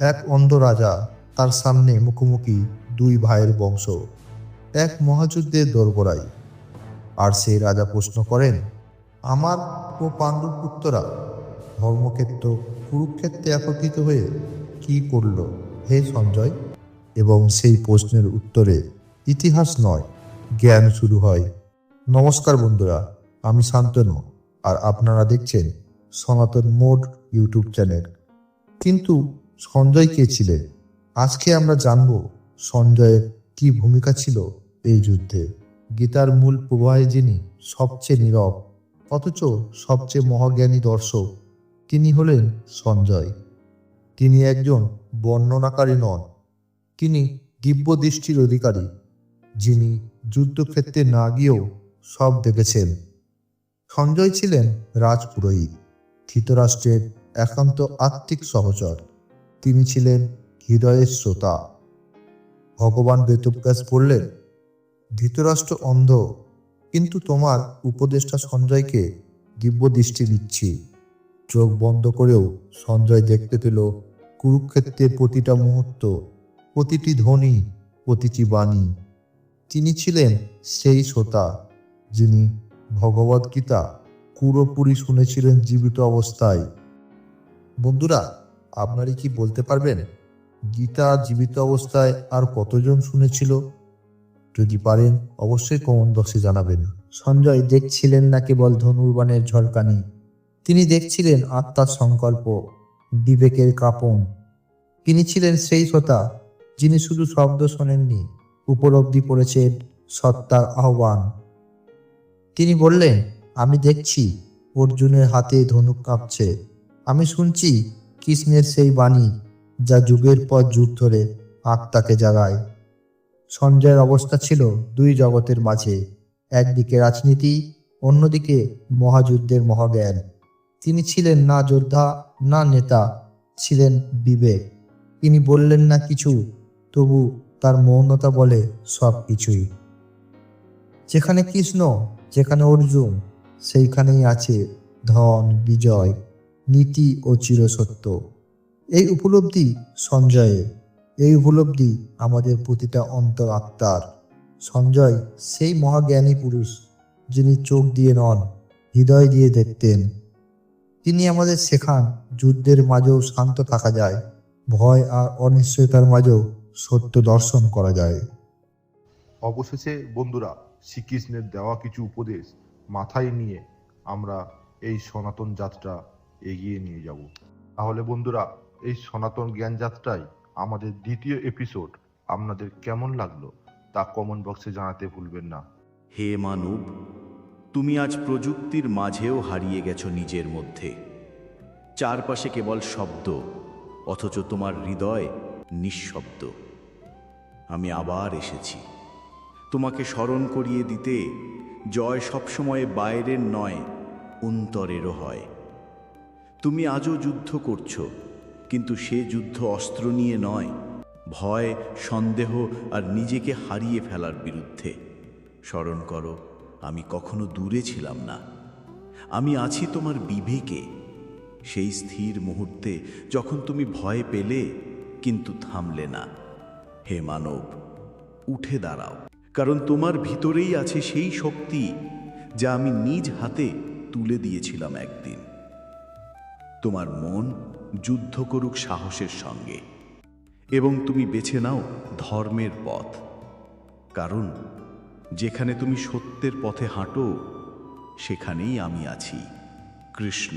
এক অন্ধ রাজা তার সামনে মুখোমুখি দুই ভাইয়ের বংশ, এক মহাযুদ্ধের দোরগোড়ায়। আর সেই রাজা প্রশ্ন করেন, আমার ও পাণ্ডব পুত্ররা ধর্মক্ষেত্র, কুরুক্ষেত্রে একত্রিত হয়ে কি করল হে সঞ্জয়? এবং সেই প্রশ্নের উত্তরে, ইতিহাস নয়, জ্ঞান শুরু হয়। নমস্কার বন্ধুরা, আমি শান্তনু, আর আপনারা দেখছেন সনাতন মোড ইউটিউব চ্যানেল। কিন্তু সঞ্জয় কে ছিলেন আজকে আমরা জানব সঞ্জয়ের কি ভূমিকা ছিল এই যুদ্ধে। গীতার মূল প্রবাহে যিনি সবচেয়ে নীরব, অথচ সবচেয়ে মহাজ্ঞানী দর্শক, তিনি হলেন সঞ্জয়। তিনি একজন বর্ণনাকারী নন, তিনি দিব্য দৃষ্টির অধিকারী, যিনি যুদ্ধক্ষেত্রে না গিয়েও সব দেখেছেন। সঞ্জয় ছিলেন রাজপুরোহিত, ধৃতরাষ্ট্রের একান্ত আত্মিক সহচর। তিনি ছিলেন হৃদয়ের শ্রোতা। ভগবান বেদব্যাস বললেন, ধৃতরাষ্ট্র অন্ধ, কিন্তু তোমার উপদেষ্টা সঞ্জয়কে দিব্য দৃষ্টি দিচ্ছি। চোখ বন্ধ করেও সঞ্জয় দেখতে পেল কুরুক্ষেত্রের প্রতিটা মুহূর্ত, প্রতিটি ধ্বনি, প্রতিটি বাণী। তিনি ছিলেন সেই শ্রোতা, যিনি ভগবদ্গীতা পুরোপুরি শুনেছিলেন জীবিত অবস্থায়। বন্ধুরা আপনারা কি বলতে পারবেন? গীতা জীবিত অবস্থায় আর কতজন শুনেছিল? যদি পারেন, অবশ্যই কমন বক্সে জানাবেন। সঞ্জয়, দেখছিলেন না কেবল ধনুর্বাণের ঝলকানি? তিনি দেখছিলেন আত্মার সংকল্প, বিবেকের কাপন। তিনি ছিলেন সেই শ্রোতা, যিনি শুধু শব্দ শোনেননি, উপলব্ধি করেছেন সত্তার আহ্বান। তিনি বললেন, আমি দেখছি, অর্জুনের হাতে ধনুক কাঁপছে। আমি শুনছি কৃষ্ণের সেই বাণী যা যুগের পর যুগ ধরে আত্মাকে জাগায়। সঞ্জয়ের অবস্থা ছিল দুই জগতের মাঝে, একদিকে রাজনীতি, অন্যদিকে মহাযুদ্ধের মহাজ্ঞান। তিনি ছিলেন না যোদ্ধা, না নেতা, ছিলেন বিবেক। তিনি বললেন না কিছু, তবু তার মৌনতা বলে সব কিছুই। যেখানে কৃষ্ণ, যেখানে অর্জুন, সেইখানেই আছে ধন, বিজয়। নীতি ও চিরসত্য। এই উপলব্ধি সঞ্জয়ে। এই উপলব্ধি আমাদের প্রতিটা অন্তর আত্মার সঞ্জয় সেই মহাজ্ঞানী পুরুষ যিনি চোখ দিয়ে নন, হৃদয় দিয়ে দেখতেন। তিনি আমাদের শেখান যুদ্ধের মাঝেও শান্ত থাকা যায়, ভয় আর অনিশ্চয়তার মাঝেও সত্য দর্শন করা যায়। অবশেষে বন্ধুরা, শ্রীকৃষ্ণের দেওয়া কিছু উপদেশ মাথায় নিয়ে আমরা এই সনাতন যাত্রা এগিয়ে নিয়ে যাব। তাহলে বন্ধুরা, এই সনাতন জ্ঞান যাত্রায় আমাদের দ্বিতীয় এপিসোড আপনাদের কেমন লাগল তা কমেন্ট বক্সে জানাতে ভুলবেন না। হে মানব, তুমি আজ প্রযুক্তির মাঝেও হারিয়ে গেছো নিজের মধ্যে। চারপাশে কেবল শব্দ, অথচ তোমার হৃদয় নিঃশব্দ। আমি আবার এসেছি। তোমাকে স্মরণ করিয়ে দিতে জয় সবসময় বাইরের নয়, অন্তরেরও হয়। তুমি আজও যুদ্ধ করছ, কিন্তু সে যুদ্ধ অস্ত্র নিয়ে নয়, ভয়, সন্দেহ আর নিজেকে হারিয়ে ফেলার বিরুদ্ধে। স্মরণ করো, আমি কখনো দূরে ছিলাম না। আমি আছি তোমার বিবেকে। সেই স্থির মুহূর্তে যখন তুমি ভয় পেলে, কিন্তু থামলে না। হে মানব, উঠে দাঁড়াও, কারণ তোমার ভিতরেই আছে সেই শক্তি, যা আমি নিজ হাতে তুলে দিয়েছিলাম একদিন। তোমার মন যুদ্ধ করুক সাহসের সঙ্গে, এবং তুমি বেছে নাও ধর্মের পথ। কারণ, যেখানে তুমি সত্যের পথে হাঁটো, সেখানেই আমি আছি, কৃষ্ণ।